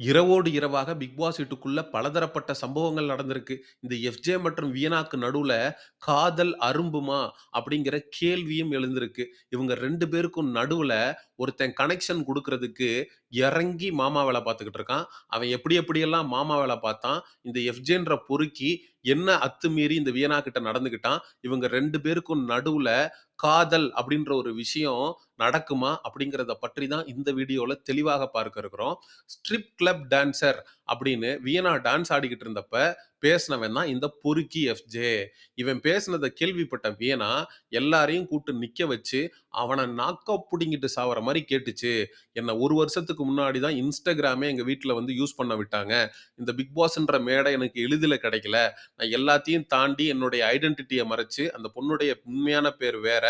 இரவோடு இரவாக big pass வீட்டுக்குள்ள பலதரப்பட்ட சம்பவங்கள் நடந்திருக்கு. இந்த எஃப்ஜே மற்றும் வியனாக்கு நடுவுல காதல் அரும்புமா? அப்படிங்கிற கேள்வியும் எழுந்திருக்கு. இவங்க ரெண்டு பேருக்கும் நடுவுல ஒருத்தன் கனெக்ஷன் கொடுக்கறதுக்கு இறங்கி மாமா வேலை பார்த்துக்கிட்டு இருக்கான். அவன் எப்படி எப்படியெல்லாம் மாமா வேலை பார்த்தான். இந்த எஃப்ஜேன்ற பொறுக்கி என்ன அத்துமீறி இந்த வியனா கிட்ட நடந்துக்கிட்டான். இவங்க ரெண்டு பேருக்கும் நடுவுல காதல் அப்படின்ற ஒரு விஷயம் நடக்குமா? அப்படிங்கிறத பற்றி தான் இந்த வீடியோவில் தெளிவாக பார்க்க இருக்கிறோம். ஸ்ட்ரிப் கிளப் டான்சர் அப்படின்னு வியனா டான்ஸ் ஆடிக்கிட்டு இருந்தப்ப பேசினவன் தான் இந்த பொறுக்கி எஃப்ஜே. இவன் பேசினதை கேள்விப்பட்ட வியனா எல்லாரையும் கூட்டு நிக்க வச்சு, அவனை நாக்க பிடிங்கிட்டு சாவற மாதிரி கேட்டுச்சு. என்னை ஒரு வருஷத்துக்கு முன்னாடி தான் இன்ஸ்டாகிராமே எங்கள் வீட்டில் வந்து யூஸ் பண்ண விட்டாங்க. இந்த பிக் பாஸ்ன்ற மேடை எனக்கு எளிதில் கிடைக்கல. நான் எல்லாத்தையும் தாண்டி என்னுடைய ஐடென்டிட்டியை மறைச்சு, அந்த பொண்ணுடைய உண்மையான பேர் வேற.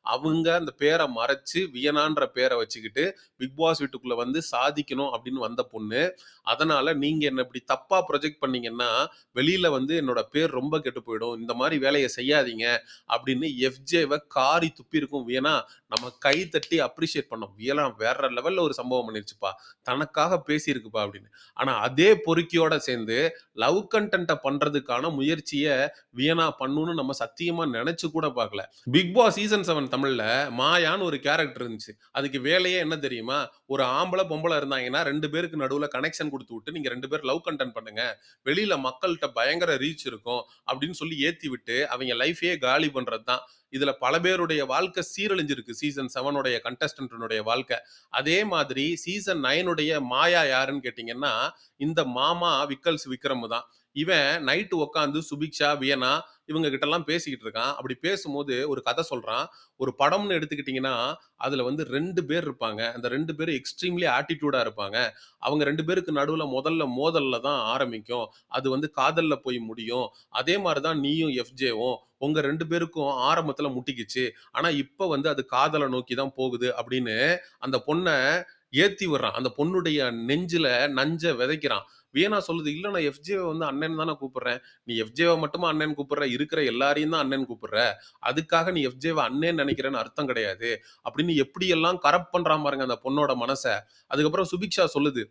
அவங்க அந்த பேரை மறைச்சு வியனான்ற பேரை வச்சுக்கிட்டு, பிக் பாஸ் வீட்டுக்குள்ள வந்து சாதிக்கணும் அப்படின்னு வந்த பொண்ணு. அதனால நீங்க என்ன இப்படி தப்பா ப்ரொஜெக்ட் பண்ணீங்கன்னா, வெளியில வந்து என்னோட பேர் ரொம்ப கெட்டு போயிடும். இந்த மாதிரி வேலையை செய்யாதீங்க அப்படின்னு எஃப்ஜேவ காரி துப்பி இருக்கும் வியனா. நம்ம கை தட்டி அப்ரிஷியேட் பண்ணோம். வியனா வேற லெவல்ல ஒரு சம்பவம் பண்ணிருச்சுப்பா. தனக்காக பேசியிருக்குப்பா அப்படின்னு. ஆனா அதே பொறுக்கியோட சேர்ந்து லவ் கண்டென்ட்டை பண்றதுக்கான முயற்சியை வியனா பண்ணுன்னு நம்ம சத்தியமா நினைச்சு கூட பார்க்கல. பிக் பாஸ் சீசன் செவன் தமிழ்ல மாயான்னு ஒரு கேரக்டர் இருந்துச்சு. அதுக்கு வேலையே என்ன தெரியுமா? ஒரு ஆம்பளை பொம்பளை இருந்தாங்கன்னா ரெண்டு பேருக்கு நடுவுல கனெக்ஷன் கொடுத்து விட்டு, நீங்க 2 பேரும் லவ் கண்டென்ட் பண்ணுங்க. வெளியில மக்கள்கிட்ட பயங்கர ரீச் இருக்கும். அப்படின்னு சொல்லி ஏத்தி விட்டு, அவங்க லைஃபயே காலி பண்றது தான். இதுல பல பேருடைய வாழ்க்கை சீரழிஞ்சிருக்கு. சீசன் செவனுடைய கண்டஸ்டன்டனுடைய வாழ்க்கை. அதே மாதிரி சீசன் நைனுடைய மாயா யாருன்னு கேட்டீங்கன்னா, இந்த மாமா விக்கல்ஸ் விக்ரம் தான். இவன் நைட்டு உட்காந்து சுபிக்ஷா, வியனா இவங்க கிட்டலாம் பேசிக்கிட்டு இருக்கான். அப்படி பேசும்போது ஒரு கதை சொல்றான். ஒரு படம்னு எடுத்துக்கிட்டிங்கன்னா அதுல வந்து ரெண்டு பேர் இருப்பாங்க. அந்த ரெண்டு பேரும் எக்ஸ்ட்ரீம்லி ஆட்டிடியூடா இருப்பாங்க. அவங்க ரெண்டு பேருக்கு நடுவுல முதல்ல மோதல்ல தான் ஆரம்பிக்கும். அது வந்து காதல்ல போய் முடியும். அதே மாதிரி தான் நீயும் எஃப்ஜேவும். உங்க ரெண்டு பேருக்கும் ஆரம்பத்துல முட்டிக்கிச்சு. ஆனா இப்ப வந்து அது காதலை நோக்கி தான் போகுது அப்படின்னு அந்த பொண்ணை ஏத்தி விடுறான். அந்த பொண்ணுடைய நெஞ்சில நஞ்ச விதைக்கிறான். வியனா சொல்லுது, "இல்ல நான் எஃப்ஜேவை வந்து அண்ணன் தானே கூப்பிடுறேன். நீ எஃப்ஜேவை மட்டுமா அண்ணன் கூப்பிடுற? இருக்கிற எல்லாரையும் தான் அண்ணன் கூப்பிடுற. அதுக்காக நீ எஃப்ஜேவை அண்ணேன்னு நினைக்கிறேன்னு அர்த்தம் கிடையாது." அப்படின்னு எப்படியெல்லாம் கரப்ட் பண்றான் பாருங்க அந்த பொண்ணோட மனசை அதுக்கப்புறம் சுபிக்ஷா சொல்லுது,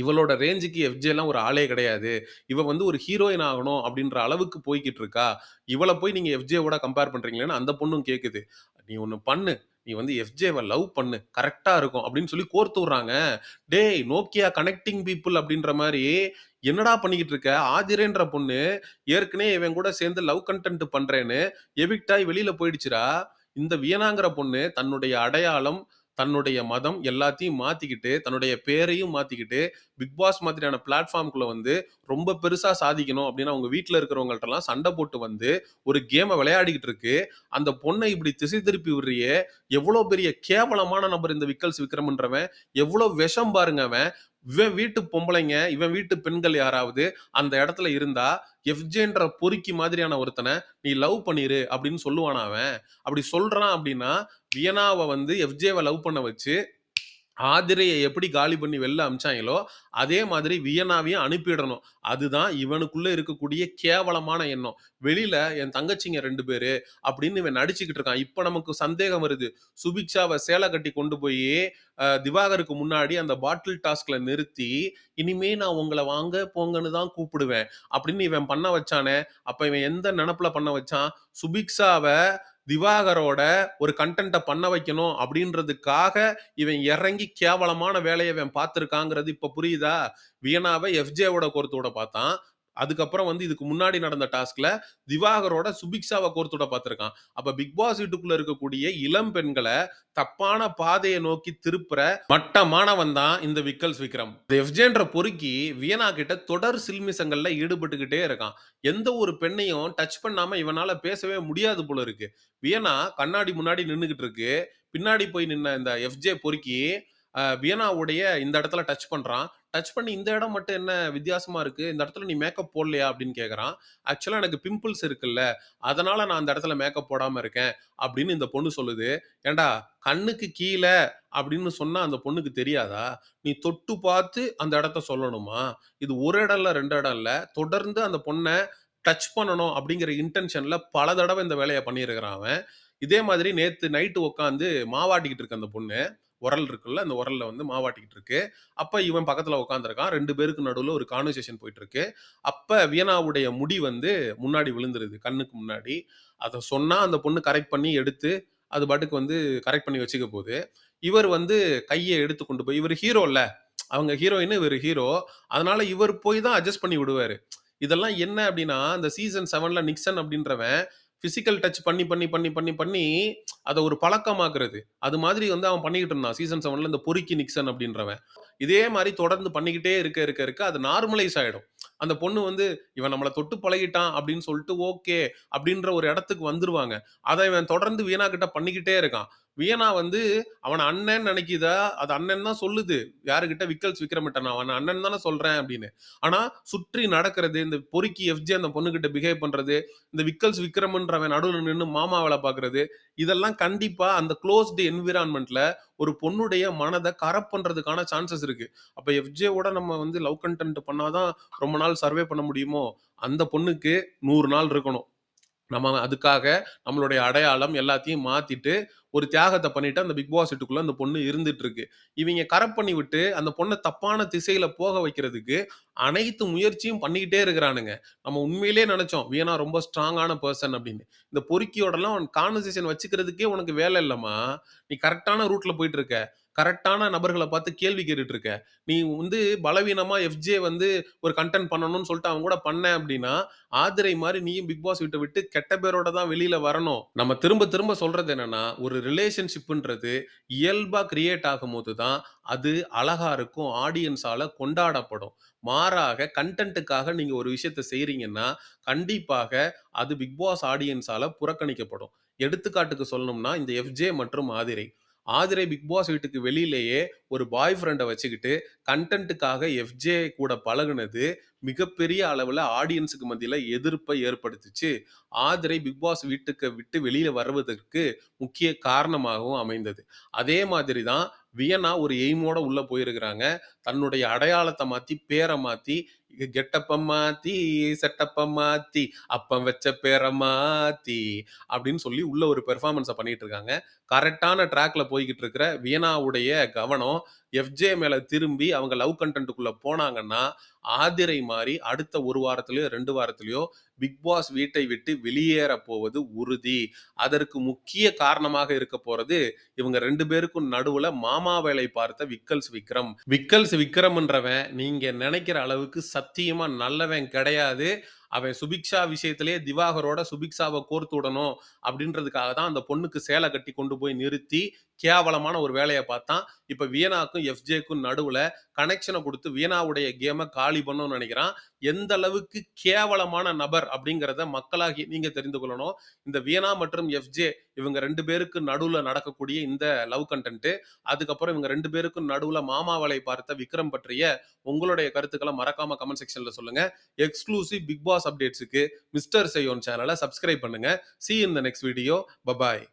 "இவளோட ரேஞ்சுக்கு எஃப்ஜேலாம் ஒரு ஆளே கிடையாது. இவ வந்து ஒரு ஹீரோயின் ஆகணும் அப்படின்ற அளவுக்கு போய்க்கிட்டு இருக்கா. இவள போய் நீங்க எஃப்ஜேவோட கம்பேர் பண்றீங்களேன்னு" அந்த பொண்ணும் கேட்குது. "நீ ஒண்ணு பண்ணு. நீ வந்து எஃப்ஜேவ லவ் பண்ணு. கரெக்ட்டா இருக்கும்." அப்படின்னு சொல்லி கோர்த்து விடுறாங்க. டேய் நோக்கியா கனெக்டிங் பீப்பிள் அப்படின்ற மாரி என்னடா பண்ணிக்கிட்டு இருக்க? ஆதிரேன்ற பொண்ணு ஏற்கனவே இவன் கூட சேர்ந்து லவ் கன்டென்ட் பண்றேன்னு எவிக்ட் ஆயி வெளியில போயிடுச்சுடா. இந்த வியனாங்கிற பொண்ணு தன்னுடைய அடையாளம், தன்னுடைய மதம் எல்லாத்தையும் மாத்திக்கிட்டு, தன்னுடைய பேரையும் மாத்திக்கிட்டு, பிக் பாஸ் மாதிரியான பிளாட்ஃபார்ம்குள்ள வந்து ரொம்ப பெருசா சாதிக்கணும் அப்படின்னு அவங்க வீட்டில் இருக்கிறவங்கள்ட்டலாம் சண்டை போட்டு வந்து ஒரு கேமை விளையாடிக்கிட்டு இருக்கு. அந்த பொண்ணை இப்படி திசை திருப்பி விடுறியே! எவ்வளோ பெரிய கேவலமான நபர் இந்த விக்கல்ஸ் விக்ரம்ன்றவன். எவ்வளோ விஷம் பாருங்க அவன். இவன் வீட்டு பொம்பளைங்க, இவன் வீட்டு பெண்கள் யாராவது அந்த இடத்துல இருந்தா, எஃப்ஜேன்ற பொறுக்கி மாதிரியான ஒருத்தனை நீ லவ் பண்ணிரு அப்படின்னு சொல்லுவானா அவன்? அப்படி சொல்றான் அப்படின்னா, வியனாவை வந்து எஃப்ஜேவை லவ் பண்ண வச்சு, ஆதிரையை எப்படி காலி பண்ணி வெளில அமிச்சாங்களோ அதே மாதிரி வியனாவையும் அனுப்பிடணும். அதுதான் இவனுக்குள்ளே இருக்கக்கூடிய கேவலமான எண்ணம். வெளியில என் தங்கச்சிங்க ரெண்டு பேரு அப்படின்னு இவன் நடிச்சுக்கிட்டு இருக்கான். இப்போ நமக்கு சந்தேகம் வருது. சுபிக்ஷாவை சேலை கட்டி கொண்டு போய் திவாகருக்கு முன்னாடி அந்த பாட்டில் டாஸ்க்ல நிறுத்தி, "இனிமே நான் உங்களை வாங்க, போங்கன்னு தான் கூப்பிடுவேன்." அப்படின்னு இவன் பண்ண வச்சானே, அப்ப இவன் எந்த நெனப்புல பண்ண வச்சான்? சுபிக்ஷாவை திவாகரோட ஒரு கன்டென்ட்ட பண்ண வைக்கணும் அப்படின்றதுக்காக இவன் இறங்கி கேவலமான வேலையை இவன் பார்த்துருக்காங்கிறது இப்ப புரியுதா? வீணாவை எஃப்ஜேவோட கோர்த்தோட பார்த்தான். அதுக்கப்புறம் வந்து இதுக்கு முன்னாடி நடந்த டாஸ்க்ல திவாகரோட சுபிக்ஷாவை கோர்த்துட பார்த்துருக்கான் அப்ப பிக் பாஸ் வீட்டுக்குள்ள இருக்கக்கூடிய இளம் பெண்களை தப்பான பாதையை நோக்கி திருப்புற மட்டமானவன் தான் இந்த விக்கல்ஸ் விக்ரம். எஃப்ஜேன்ற பொறுக்கி வியனா கிட்ட தொடர் சில்மிசங்கள்ல ஈடுபட்டுக்கிட்டே இருக்கான். எந்த ஒரு பெண்ணையும் டச் பண்ணாம இவனால பேசவே முடியாது போல இருக்கு. வியனா கண்ணாடி முன்னாடி நின்றுகிட்டு இருக்கு. பின்னாடி போய் நின்ன இந்த எஃப்ஜே பொறுக்கி வியனாவுடைய இந்த இடத்துல டச் பண்றான். டச் பண்ணி இந்த இடம் மட்டும் என்ன வித்தியாசமா இருக்கு? இந்த இடத்துல நீ மேக்கப் போடலையா? அப்படின்னு கேட்கறான். ஆக்சுவலா எனக்கு பிம்பிள்ஸ் இருக்குல்ல. அதனால நான் அந்த இடத்துல மேக்கப் போடாம இருக்கேன். அப்படின்னு இந்த பொண்ணு சொல்லுது. ஏண்டா கண்ணுக்கு கீழே அப்படின்னு சொன்னா அந்த பொண்ணுக்கு தெரியாதா? நீ தொட்டு பார்த்து அந்த இடத்த சொல்லணுமா? இது ஒரு இடம் இல்ல, ரெண்டு இடம் இல்ல. தொடர்ந்து அந்த பொண்ணை டச் பண்ணணும் அப்படிங்கிற இன்டென்ஷன்ல பல தடவை இந்த வேலையை பண்ணியிருக்கிறான் அவன். இதே மாதிரி நேத்து நைட்டு உட்காந்து மாவாட்டிக்கிட்டு இருக்க அந்த பொண்ணு. உரல் இருக்குல்ல, அந்த உரல்ல வந்து மாவாட்டிக்கிட்டு இருக்கு. அப்போ இவன் பக்கத்தில் உட்காந்துருக்கான் ரெண்டு பேருக்கு நடுவில் ஒரு கான்வர்சேஷன் போயிட்டு இருக்கு. வியனாவுடைய முடி வந்து முன்னாடி விழுந்துருது, கண்ணுக்கு முன்னாடி. அதை சொன்னால் அந்த பொண்ணு கரெக்ட் பண்ணி எடுத்து, அது பாட்டுக்கு வந்து கரெக்ட் பண்ணி வச்சுக்க போகுது இவர் வந்து கையை எடுத்து கொண்டு போய் இவர் ஹீரோ இல்லை அவங்க ஹீரோயின், இவர் ஹீரோ. அதனால இவர் போய் தான் அட்ஜஸ்ட் பண்ணி விடுவார் இதெல்லாம் என்ன அப்படின்னா அந்த சீசன் செவனில் நிக்சன் அப்படின்றவன் ஃபிசிக்கல் டச் பண்ணி, பண்ணி, பண்ணி, பண்ணி, பண்ணி அதை ஒரு பழக்கமாக்குறது. அது மாதிரி வந்து அவன் பண்ணிக்கிட்டு இருந்தான். சீசன் செவனில் இந்த பொறுக்கி நிக்சன் அப்படின்றவன் இதே மாதிரி தொடர்ந்து பண்ணிக்கிட்டே இருக்க, இருக்க, இருக்க அது நார்மலைஸ் ஆகிடும் அந்த பொண்ணு வந்து இவன் நம்மளை தொட்டு பழகிட்டான் அப்படின்னு சொல்லிட்டு ஓகே அப்படின்ற ஒரு இடத்துக்கு வந்துருவாங்க. அதை இவன் தொடர்ந்து வீணாக்கிட்ட பண்ணிக்கிட்டே இருக்கான். வியனா வந்து அவன் அண்ணன் நினைக்குதா அது அண்ணன் தான் சொல்லுது. யாருக்கிட்ட விக்கல்ஸ் விக்ரம்கிட்ட நான் அவன அண்ணன் தானே சொல்றேன் அப்படின்னு ஆனா சுற்றி நடக்கிறது, இந்த பொறுக்கி எஃப்ஜே அந்த பொண்ணுகிட்ட பிஹேவ் பண்றது, இந்த விக்கல்ஸ் விக்ரமன்றவன் நடுவில் நின்று மாமா வேல இதெல்லாம் கண்டிப்பா அந்த க்ளோஸ்டு என்விரான்மெண்ட்ல ஒரு பொண்ணுடைய மனதை கரப் பண்றதுக்கான சான்சஸ் இருக்கு. அப்ப எஃப்ஜேவோட நம்ம வந்து லவ் கண்டென்ட் பண்ணாதான் ரொம்ப நாள் சர்வே பண்ண முடியுமோ? அந்த பொண்ணுக்கு நூறு நாள் இருக்கணும். நம்ம அதுக்காக நம்மளுடைய அடையாளம் எல்லாத்தையும் மாத்திட்டு, ஒரு தியாகத்தை பண்ணிட்டு அந்த பிக் பாஸ் வீட்டுக்குள்ள அந்த பொண்ணு இருந்துட்டு இருக்கு. இவங்க கரப்ட் பண்ணி விட்டு, அந்த பொண்ணை தப்பான திசையில போக வைக்கிறதுக்கு அனைத்து முயற்சியும் பண்ணிக்கிட்டே இருக்கிறானுங்க. நம்ம உண்மையிலேயே நினைச்சோம் வீணா ரொம்ப ஸ்ட்ராங்கான பர்சன் அப்படின்னு இந்த பொறுக்கியோடலாம் கான்வர்சேஷன் வச்சுக்கிறதுக்கே உனக்கு வேலை இல்லம்மா. நீ கரெக்டான ரூட்ல போயிட்டு இருக்க. கரெக்டான நபர்களை பார்த்து கேள்வி கேட்டுட்டு இருக்க. நீ வந்து பலவீனமா எஃப்ஜே வந்து ஒரு கன்டென்ட் பண்ணணும்னு சொல்லிட்டு அவங்க கூட பண்ண அப்படின்னா ஆதிரை மாதிரி நீயும் பிக் பாஸ் விட்டு விட்டு கெட்ட பேரோட தான் வெளியில வரணும். நம்ம திரும்ப திரும்ப சொல்றது என்னன்னா, ஒரு ரிலேஷன்ஷிப்ன்றது இயல்பா கிரியேட் ஆகும்போது தான், அது அழகா இருக்கும். ஆடியன்ஸால கொண்டாடப்படும். மாறாக கண்டென்ட்டுக்காக நீங்க ஒரு விஷயத்த செய்றீங்கன்னா, கண்டிப்பாக அது பிக் பாஸ் ஆடியன்ஸால புறக்கணிக்கப்படும். எடுத்துக்காட்டுக்கு சொல்லணும்னா, இந்த எஃப்ஜே மற்றும் ஆதிரை. ஆதிரை பிக் பாஸ் வீட்டுக்கு வெளியிலேயே ஒரு பாய் ஃப்ரெண்டை வச்சுக்கிட்டு, கண்டென்ட்டுக்காக எஃப்ஜே கூட பழகுனது, மிகப்பெரிய அளவில் ஆடியன்ஸுக்கு மத்தியில் எதிர்ப்பை ஏற்படுத்துச்சு. ஆதிரை பிக் பாஸ் வீட்டுக்கு விட்டு வெளியில் வருவதற்கு முக்கிய காரணமாகவும் அமைந்தது. அதே மாதிரி தான் வியன்னா ஒரு எய்மோட உள்ளே போயிருக்கிறாங்க. தன்னுடைய அடையாளத்தை மாற்றி பேரை மாற்றி கெட்டப்பம் மாத்தி, செட்டப்ப மாத்தி, அப்பம் வச்ச பேரை மாத்தி அப்படின்னு சொல்லி உள்ள ஒரு பெர்ஃபார்மன்ஸை பண்ணிட்டு இருக்காங்க. கரெக்டான ட்ராக்ல போய்கிட்டு இருக்கிற வியனாவுடைய கவனம் எஃப்ஜே மேல திரும்பி அவங்க லவ் கண்டென்ட்டுக்குள்ள போனாங்கன்னா, ஆதிரை மாறி அடுத்த ஒரு வாரத்திலயோ, ரெண்டு வாரத்திலயோ பிக் பாஸ் வீட்டை விட்டு வெளியேற போவது உறுதி. அதற்கு முக்கிய காரணமாக இருக்க போறது, இவங்க ரெண்டு பேருக்கும் நடுவுல மாமா வேலை பார்த்த விக்கல்ஸ் விக்ரம். விக்கல்ஸ் விக்ரம்ன்றவன் நீங்க நினைக்கிற அளவுக்கு சத்தியமா நல்லவன் கிடையாது. அவன் சுபிக்ஷா விஷயத்திலே திவாகரோட சுபிக்ஷாவை கோர்த்து விடணும் அப்படின்றதுக்காக தான் அந்த பொண்ணுக்கு சேலை கட்டி கொண்டு போய் நிறுத்தி, கேவலமான ஒரு வேலையை பார்த்தான். இப்போ வியனாக்கும், எஃப்ஜேக்கும் நடுவில் கனெக்ஷனை கொடுத்து வியனாவுடைய கேமை காலி பண்ணணும்னு நினைக்கிறான் எந்த அளவுக்கு கேவலமான நபர் அப்படிங்கிறத மக்களாகி நீங்கள் தெரிந்து கொள்ளணும். இந்த வியனா மற்றும் எஃப்ஜே இவங்க ரெண்டு பேருக்கு நடுவில் நடக்கக்கூடிய இந்த லவ் கண்டென்ட்டு அதுக்கப்புறம் இவங்க ரெண்டு பேருக்கும் நடுவில் மாமாவளை பார்த்த விக்ரம் பற்றிய உங்களுடைய கருத்துக்களை மறக்காம கமெண்ட் செக்ஷனில் சொல்லுங்கள் எக்ஸ்க்ளூசிவ் பிக் பாஸ் அப்டேட்ஸ்க்கு மிஸ்டர் செய்யோன் சேனலை சப்ஸ்கிரைப் பண்ணுங்க. See in the next video. Bye bye.